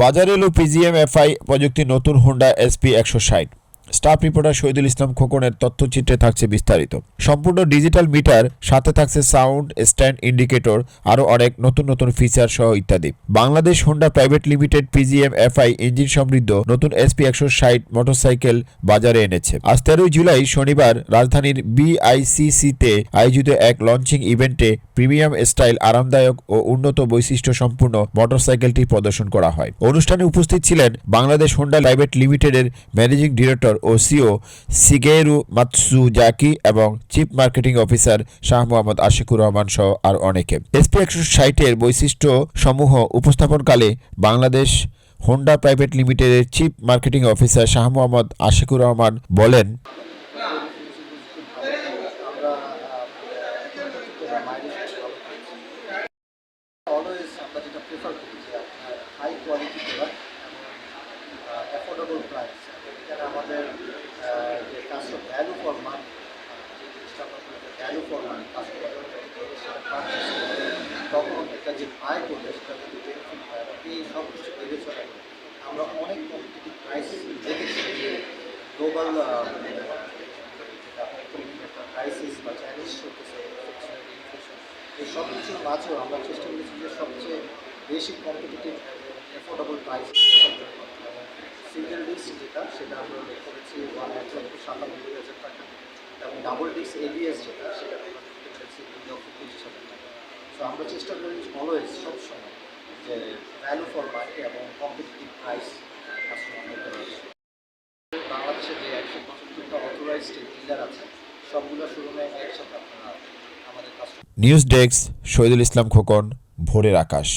বাজারে এলো PGM FI প্রযুক্তি নতুন হুন্ডা এসপি একশো ষাট। স্টাফ রিপোর্টার শহীদুল ইসলাম খোকনের তথ্যচিত্রে থাকছে বিস্তারিত। সম্পূর্ণ ডিজিটাল মিটার, সাথে থাকছে সাউন্ড, স্ট্যান্ড ইন্ডিকেটর, আরও অনেক নতুন নতুন ফিচার সহ ইত্যাদি। Bangladesh Honda private limited PGM FI engine সমৃদ্ধ নতুন এসপি একশো ষাট মোটরসাইকেল বাজারে এনেছে। আজ তেরোই জুলাই শনিবার রাজধানীর বিআইসিসিতে আয়োজিত এক লঞ্চিং ইভেন্টে প্রিমিয়াম স্টাইল আরামদায়ক ও উন্নত বৈশিষ্ট্য সম্পূর্ণ মোটরসাইকেলটি প্রদর্শন করা হয়। অনুষ্ঠানে উপস্থিত ছিলেন বাংলাদেশ হোন্ডা প্রাইভেট লিমিটেডের ম্যানেজিং ডিরেক্টর ও সিও সিগেরু মাতসুজাকি এবং chief marketing officer Shah Mohammad Ashikur Rahman সহ আর অনেকে। এসপি একশো ষাটের বৈশিষ্ট্য সমূহ উপস্থাপনকালে বাংলাদেশ হোন্ডা প্রাইভেট লিমিটেডের chief marketing officer Shah Mohammad Ashikur Rahman বলেন প্রেফার করি যে আপনার হাই কোয়ালিটি প্রোডাক্ট এবং অ্যাফোর্ডেবল প্রাইস এখানে আমাদের আহ, যে কাস্টমার ভ্যালু ফর মানি যে জিনিসটা আমরা ভ্যালু ফর সেটা তখন এটা যে আয় করবে, সেটা যদি বেনিফিট হয় এই সব কিছু বিবেচনা করে আমরা অনেক কম্পিটিটিভ প্রাইস দেখেছি যে গ্লোবাল ক্রাইসিস বা চ্যালেঞ্জ চলতেছে এই সব কিছুর মাঝেও আমরা চেষ্টা করেছি যে সবচেয়ে বেশি competitive affordable price single disc যেটা, সেটা আমরা করেছি। ওয়ান লক্ষ সাতানব্বই হাজার টাকা। এবং ডাবল ডিস্ক এবিএস যেটা, সেটা আমরা চেষ্টা করি অলওয়েজ সবসময়, যে ভ্যালু ফর মানি এবং প্রাইস বাংলাদেশে যে একশো পঁচাত্তরটা ডিলার আছে, সবগুলো একসাথে আপনারা আমাদের নিউজ ডেস্ক শহীদুল ইসলাম খোকন, ভোরের আকাশ।